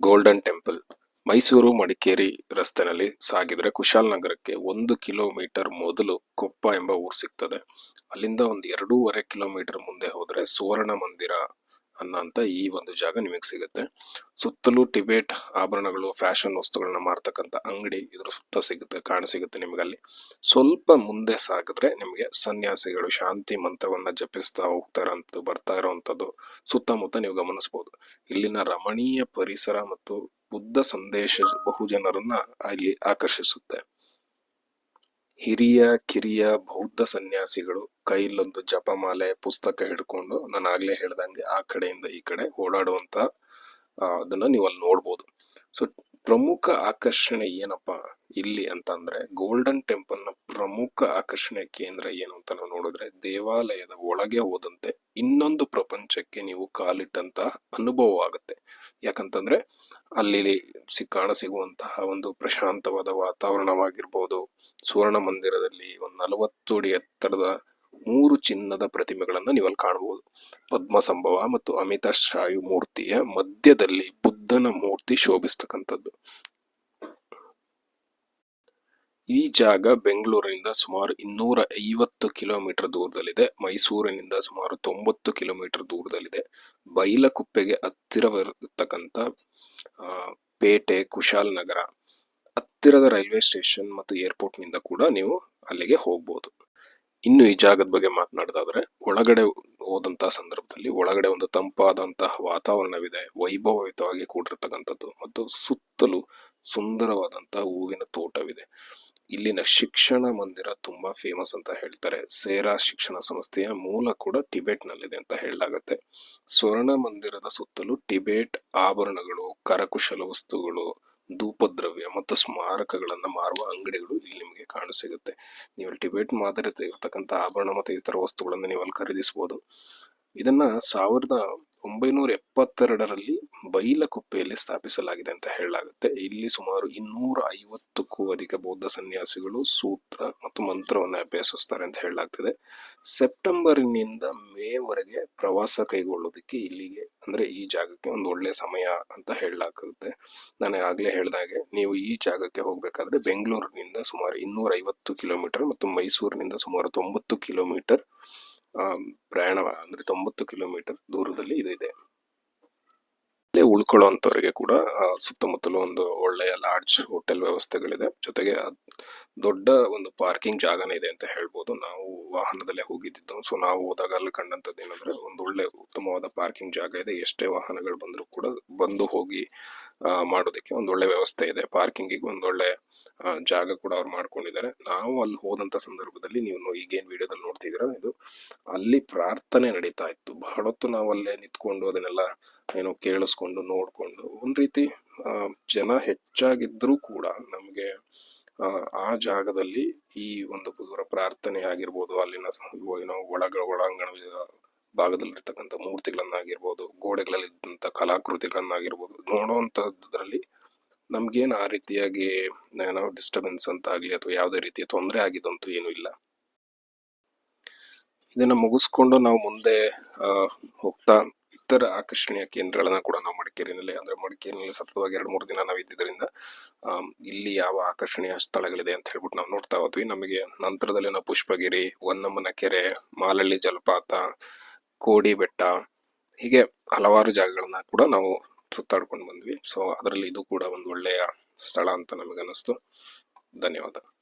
Golden temple. Mysuru Madikeri ರಸ್ತೆನಲ್ಲಿ ಸಾಗಿದ್ರೆ ಕುಶಾಲನಗರಕ್ಕೆ ಒಂದು ಕಿಲೋಮೀಟರ್ ಮೊದಲು ಕೊಪ್ಪ ಎಂಬ ಊರು ಸಿಗ್ತದೆ. ಅಲ್ಲಿಂದ ಒಂದು ಎರಡೂವರೆ ಕಿಲೋಮೀಟರ್ ಮುಂದೆ ಹೋದ್ರೆ ಸುವರ್ಣ ಮಂದಿರ ಅನ್ನೋಂಥ ಈ ಒಂದು ಜಾಗ ನಿಮಗೆ ಸಿಗುತ್ತೆ. ಸುತ್ತಲೂ ಟಿಬೇಟ್ ಆಭರಣಗಳು, ಫ್ಯಾಷನ್ ವಸ್ತುಗಳನ್ನ ಮಾರ್ತಕ್ಕಂಥ ಅಂಗಡಿ ಇದ್ರ ಸುತ್ತ ಸಿಗುತ್ತೆ, ಕಾಣ ಸಿಗುತ್ತೆ ನಿಮ್ಗೆ ಅಲ್ಲಿ ಸ್ವಲ್ಪ ಮುಂದೆ ಸಾಗಿದ್ರೆ ನಿಮಗೆ ಸನ್ಯಾಸಿಗಳು ಶಾಂತಿ ಮಂತ್ರವನ್ನ ಜಪಿಸ್ತಾ ಹೋಗ್ತಾ ಇರೋಂಥದ್ದು, ಬರ್ತಾ ಇರೋವಂಥದ್ದು ಸುತ್ತಮುತ್ತ ನೀವು ಗಮನಿಸಬಹುದು ಇಲ್ಲಿನ ರಮಣೀಯ ಪರಿಸರ ಮತ್ತು ಬುದ್ಧ ಸಂದೇಶ ಬಹು ಜನರನ್ನ ಅಲ್ಲಿ ಆಕರ್ಷಿಸುತ್ತೆ. ಹಿರಿಯ, ಕಿರಿಯ ಬೌದ್ಧ ಸನ್ಯಾಸಿಗಳು ಕೈಲೊಂದು ಜಪಮಾಲೆ, ಪುಸ್ತಕ ಹಿಡ್ಕೊಂಡು ನಾನು ಆಗ್ಲೇ ಹೇಳ್ದಂಗೆ ಆ ಕಡೆಯಿಂದ ಈ ಕಡೆ ಓಡಾಡುವಂತ ಅದನ್ನ ನೀವು ಅಲ್ಲಿ ನೋಡ್ಬೋದು. ಸೊ ಪ್ರಮುಖ ಆಕರ್ಷಣೆ ಏನಪ್ಪಾ ಇಲ್ಲಿ ಅಂತಂದ್ರೆ ಗೋಲ್ಡನ್ ಟೆಂಪಲ್ನ ಪ್ರಮುಖ ಆಕರ್ಷಣೆ ಕೇಂದ್ರ ಏನು ಅಂತ ನಾವು ನೋಡಿದ್ರೆ ದೇವಾಲಯದ ಒಳಗೆ ಹೋದಂತೆ ಇನ್ನೊಂದು ಪ್ರಪಂಚಕ್ಕೆ ನೀವು ಕಾಲಿಟ್ಟಂತಹ ಅನುಭವ ಆಗುತ್ತೆ ಯಾಕಂತಂದ್ರೆ, ಅಲ್ಲಿ ಸಿ ಕಾಣ ಸಿಗುವಂತಹ ಒಂದು ಪ್ರಶಾಂತವಾದ ವಾತಾವರಣವಾಗಿರ್ಬೋದು, ಸುವರ್ಣ ಮಂದಿರದಲ್ಲಿ ಒಂದು ನಲವತ್ತು ಅಡಿ ಎತ್ತರದ ಮೂರು ಚಿನ್ನದ ಪ್ರತಿಮೆಗಳನ್ನು ನೀವು ಅಲ್ಲಿ ಕಾಣಬಹುದು ಪದ್ಮ ಸಂಭವ ಮತ್ತು ಅಮಿತ ಶಾಯು ಮೂರ್ತಿಯ ಮಧ್ಯದಲ್ಲಿ ಬುದ್ಧನ ಮೂರ್ತಿ ಶೋಭಿಸ್ತಕ್ಕಂಥದ್ದು. ಈ ಜಾಗ ಬೆಂಗಳೂರಿನಿಂದ ಸುಮಾರು ಇನ್ನೂರ ಐವತ್ತು ಕಿಲೋಮೀಟರ್ ದೂರದಲ್ಲಿದೆ. ಮೈಸೂರಿನಿಂದ ಸುಮಾರು ತೊಂಬತ್ತು ಕಿಲೋಮೀಟರ್ ದೂರದಲ್ಲಿದೆ. ಬೈಲಕುಪ್ಪೆಗೆ ಹತ್ತಿರವಿರತಕ್ಕಂಥ ಪೇಟೆ ಪೇಟೆ ಕುಶಾಲನಗರ ಹತ್ತಿರದ ರೈಲ್ವೆ ಸ್ಟೇಷನ್ ಮತ್ತು ಏರ್ಪೋರ್ಟ್ನಿಂದ ಕೂಡ ನೀವು ಅಲ್ಲಿಗೆ ಹೋಗ್ಬೋದು. ಇನ್ನು ಈ ಜಾಗದ ಬಗ್ಗೆ ಮಾತನಾಡೋದಾದ್ರೆ, ಒಳಗಡೆ ಹೋದಂತಹ ಸಂದರ್ಭದಲ್ಲಿ ಒಳಗಡೆ ಒಂದು ತಂಪಾದಂತಹ ವಾತಾವರಣವಿದೆ. ವೈಭವಯುತವಾಗಿ ಕೂಡಿರ್ತಕ್ಕಂಥದ್ದು ಮತ್ತು ಸುತ್ತಲೂ ಸುಂದರವಾದಂತಹ ಹೂವಿನ ತೋಟವಿದೆ. ಇಲ್ಲಿನ ಶಿಕ್ಷಣ ಮಂದಿರ ತುಂಬಾ ಫೇಮಸ್ ಅಂತ ಹೇಳ್ತಾರೆ. ಸೇರಾ ಶಿಕ್ಷಣ ಸಂಸ್ಥೆಯ ಮೂಲ ಕೂಡ ಟಿಬೆಟ್ ನಲ್ಲಿದೆ ಅಂತ ಹೇಳಲಾಗುತ್ತೆ. ಸ್ವರ್ಣ ಮಂದಿರದ ಸುತ್ತಲೂ ಟಿಬೆಟ್ ಆಭರಣಗಳು, ಕರಕುಶಲ ವಸ್ತುಗಳು, ಧೂಪದ್ರವ್ಯ ಮತ್ತು ಸ್ಮಾರಕಗಳನ್ನ ಮಾರುವ ಅಂಗಡಿಗಳು ಇಲ್ಲಿ ನಿಮಗೆ ಕಾಣ ಸಿಗುತ್ತೆ. ನೀವು ಟಿಬೆಟ್ ಮಾದರಿ ಇರತಕ್ಕಂಥ ಆಭರಣ ಮತ್ತು ಇತರ ವಸ್ತುಗಳನ್ನು ನೀವು ಅಲ್ಲಿ ಖರೀದಿಸಬಹುದು ಇದನ್ನ ಸಾವಿರದ ಒಂಬೈನೂರ ಎಪ್ಪತ್ತೆರಡರಲ್ಲಿ ಬೈಲಕುಪ್ಪೆಯಲ್ಲಿ ಸ್ಥಾಪಿಸಲಾಗಿದೆ ಅಂತ ಹೇಳಲಾಗುತ್ತೆ. ಇಲ್ಲಿ ಸುಮಾರು ಇನ್ನೂರ ಐವತ್ತಕ್ಕೂ ಅಧಿಕ ಬೌದ್ಧ ಸನ್ಯಾಸಿಗಳು ಸೂತ್ರ ಮತ್ತು ಮಂತ್ರವನ್ನು ಅಭ್ಯಾಸಿಸ್ತಾರೆ ಅಂತ ಹೇಳಲಾಗ್ತದೆ. ಸೆಪ್ಟೆಂಬರ್ನಿಂದ ಮೇವರೆಗೆ ಪ್ರವಾಸ ಕೈಗೊಳ್ಳೋದಕ್ಕೆ ಇಲ್ಲಿಗೆ, ಅಂದ್ರೆ ಈ ಜಾಗಕ್ಕೆ ಒಂದು ಒಳ್ಳೆ ಸಮಯ ಅಂತ ಹೇಳಲಾಗುತ್ತೆ ನಾನು ಆಗ್ಲೇ ಹೇಳಿದಾಗೆ ನೀವು ಈ ಜಾಗಕ್ಕೆ ಹೋಗ್ಬೇಕಾದ್ರೆ ಬೆಂಗಳೂರಿನಿಂದ ಸುಮಾರು ಇನ್ನೂರ ಐವತ್ತು ಕಿಲೋಮೀಟರ್ ಮತ್ತು ಮೈಸೂರಿನಿಂದ ಸುಮಾರು ತೊಂಬತ್ತು ಕಿಲೋಮೀಟರ್ ಪ್ರಯಾಣ, ಅಂದ್ರೆ ತೊಂಬತ್ತು ಕಿಲೋಮೀಟರ್ ದೂರದಲ್ಲಿ ಇದು ಇದೆ. ಇಲ್ಲೇ ಉಳ್ಕೊಳ್ಳೋಂಥವ್ರಿಗೆ ಕೂಡ ಸುತ್ತಮುತ್ತಲು ಒಂದು ಒಳ್ಳೆಯ ಲಾಡ್ಜ್ ಹೋಟೆಲ್ ವ್ಯವಸ್ಥೆಗಳಿದೆ. ಜೊತೆಗೆ ದೊಡ್ಡ ಒಂದು ಪಾರ್ಕಿಂಗ್ ಜಾಗನೇ ಇದೆ ಅಂತ ಹೇಳ್ಬೋದು. ನಾವು ವಾಹನದಲ್ಲೇ ಹೋಗಿದ್ದು ಸೊ ನಾವು ಹೋದಾಗ ಅಲ್ಲಿ ಕಂಡಂತದ್ದು ಏನಂದ್ರೆ, ಒಂದು ಒಳ್ಳೆ ಉತ್ತಮವಾದ ಪಾರ್ಕಿಂಗ್ ಜಾಗ ಇದೆ. ಎಷ್ಟೇ ವಾಹನಗಳು ಬಂದರೂ ಕೂಡ ಬಂದು ಹೋಗಿ ಮಾಡೋದಕ್ಕೆ ಒಂದೊಳ್ಳೆ ವ್ಯವಸ್ಥೆ ಇದೆ. ಪಾರ್ಕಿಂಗಿಗೆ ಒಂದೊಳ್ಳೆ ಜಾಗ ಕೂಡ ಅವ್ರು ಮಾಡ್ಕೊಂಡಿದ್ದಾರೆ. ನಾವು ಅಲ್ಲಿ ಹೋದಂತ ಸಂದರ್ಭದಲ್ಲಿ ನೀವು ಈಗೇನು ವಿಡಿಯೋದಲ್ಲಿ ನೋಡ್ತಿದ್ದೀರ ಇದು? ಅಲ್ಲಿ ಪ್ರಾರ್ಥನೆ ನಡೀತಾ ಇತ್ತು. ಬಹಳ ಹೊತ್ತು ನಾವು ಅಲ್ಲೇ ನಿಂತ್ಕೊಂಡು ಅದನ್ನೆಲ್ಲ ಏನೋ ಕೇಳಿಸ್ಕೊಂಡು ನೋಡ್ಕೊಂಡು ಒಂದ್ ರೀತಿ ಜನ ಹೆಚ್ಚಾಗಿದ್ರೂ ಕೂಡ ನಮಗೆ ಆ, ಜಾಗದಲ್ಲಿ ಈ ಒಂದು ಪ್ರಾರ್ಥನೆ ಆಗಿರ್ಬೋದು ಅಲ್ಲಿನ ಏನೋ ಒಳಗ ಒಳಾಂಗಣ ಭಾಗದಲ್ಲಿರ್ತಕ್ಕಂಥ ಮೂರ್ತಿಗಳನ್ನಾಗಿರ್ಬೋದು ಗೋಡೆಗಳಲ್ಲಿ ಇದ್ದಂಥ ಕಲಾಕೃತಿಗಳನ್ನಾಗಿರ್ಬೋದು ನೋಡುವಂಥದ್ರಲ್ಲಿ ನಮ್ಗೇನು ಆ ರೀತಿಯಾಗಿ ಏನೋ ಡಿಸ್ಟರ್ಬೆನ್ಸ್ ಅಂತ ಆಗಲಿ ಅಥವಾ ಯಾವುದೇ ರೀತಿಯ ತೊಂದರೆ ಆಗಿದಂತೂ ಏನೂ ಇಲ್ಲ. ಇದನ್ನ ಮುಗಿಸ್ಕೊಂಡು ನಾವು ಮುಂದೆ ಹೋಗ್ತಾ ಇತರ ಆಕರ್ಷಣೀಯ ಕೇಂದ್ರಗಳನ್ನ ಕೂಡ ನಾವು ಮಡಿಕೇರಿನಲ್ಲಿ ಅಂದ್ರೆ ಮಡಿಕೇರಿನಲ್ಲಿ ಸತತವಾಗಿ ಎರಡು ಮೂರು ದಿನ ನಾವು ಇದ್ದಿದ್ರಿಂದ ಇಲ್ಲಿ ಯಾವ ಆಕರ್ಷಣೀಯ ಸ್ಥಳಗಳಿದೆ ಅಂತ ಹೇಳ್ಬಿಟ್ಟು ನಾವು ನೋಡ್ತಾ ಹೋದ್ವಿ. ನಮಗೆ ನಂತರದಲ್ಲಿ ನಾವು ಪುಷ್ಪಗಿರಿ ಹೊನ್ನಮ್ಮನ ಕೆರೆ ಮಾಲಳ್ಳಿ ಜಲಪಾತ ಕೋಡಿ ಬೆಟ್ಟ, ಹೀಗೆ ಹಲವಾರು ಜಾಗಗಳನ್ನ ಕೂಡ ನಾವು ಸುತ್ತಾಡ್ಕೊಂಡು ಬಂದ್ವಿ. ಸೊ ಅದರಲ್ಲಿ ಇದು ಕೂಡ ಒಂದು ಒಳ್ಳೆಯ ಸ್ಥಳ ಅಂತ ನಮಗೆ ಅನಿಸ್ತು ಧನ್ಯವಾದ.